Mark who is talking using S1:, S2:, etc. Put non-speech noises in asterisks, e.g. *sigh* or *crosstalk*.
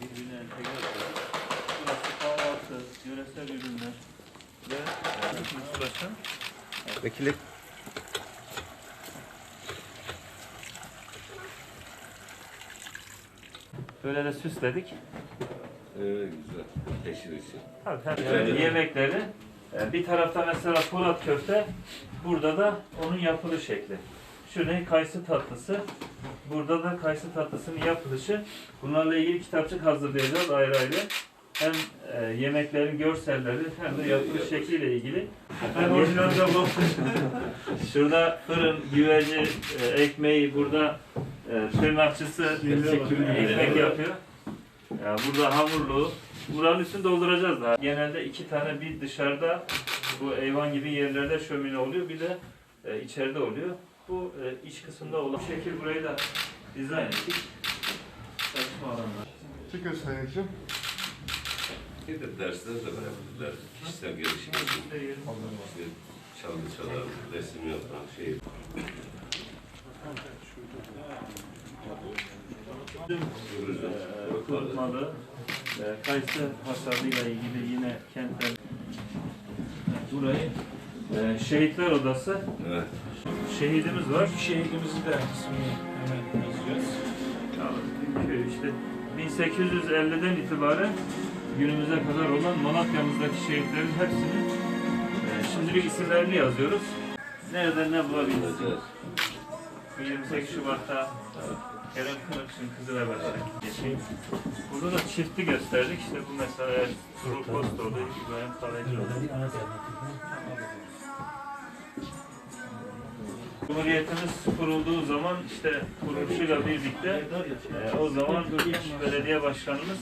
S1: Birbirine entegre. Burası kahvaltı, yöresel ürünler ve ulaşım.
S2: Vekili
S1: Böyle de süsledik.
S3: Ee, güzel. Teşhir için.
S1: Tabii, tabii. Yani yemekleri e, bir tarafta mesela Polat köfte, burada da onun yapılış şekli. Şu ne? Kayısı tatlısı. Burada da kayısı tatlısının yapılışı. Bunlarla ilgili kitapçık hazırlayacağız ayrı ayrı. Hem e, yemeklerin görselleri hem de yapılış şekliyle ilgili. Ben orijinalde bu. *laughs* Şurada fırın, güveci, e, ekmeği, burada e, tırnakçısı ekmek yapıyor. Ya burada hamurlu. Buranın üstünü dolduracağız daha. Genelde iki tane bir dışarıda bu eyvan gibi yerlerde şömine oluyor. Bir de e, içeride oluyor. Bu e, iç kısımda olan şekil burayı da dizayn ettik. Çalışma alanları.
S4: Çıkın Sayın'cığım.
S3: Bir de dersler de verebilirler. Kişisel gelişim için. İşte çalgı çalar, resim yapan şey.
S1: Kurutmalı, e, kayısı hasadıyla ilgili yine kentler burayı e, şehitler odası
S3: Evet.
S1: Şehidimiz var.
S5: Şehidimizi de ismini hemen yazıyoruz.
S1: Köy işte 1850'den itibaren günümüze kadar olan Malatya'mızdaki şehitlerin hepsini e, şimdilik isimlerini yazıyoruz. Nereden ne bulabiliriz?
S3: Evet.
S1: Bu 28 Şubat'ta Kerem Kınıkçı'nın kızı ve başlayın. Burada da çifti gösterdik. İşte bu mesela Turul Kostoğlu, İbrahim Kalecioğlu. Cumhuriyetimiz kurulduğu zaman işte kuruluşuyla birlikte e, o zaman ilk belediye başkanımız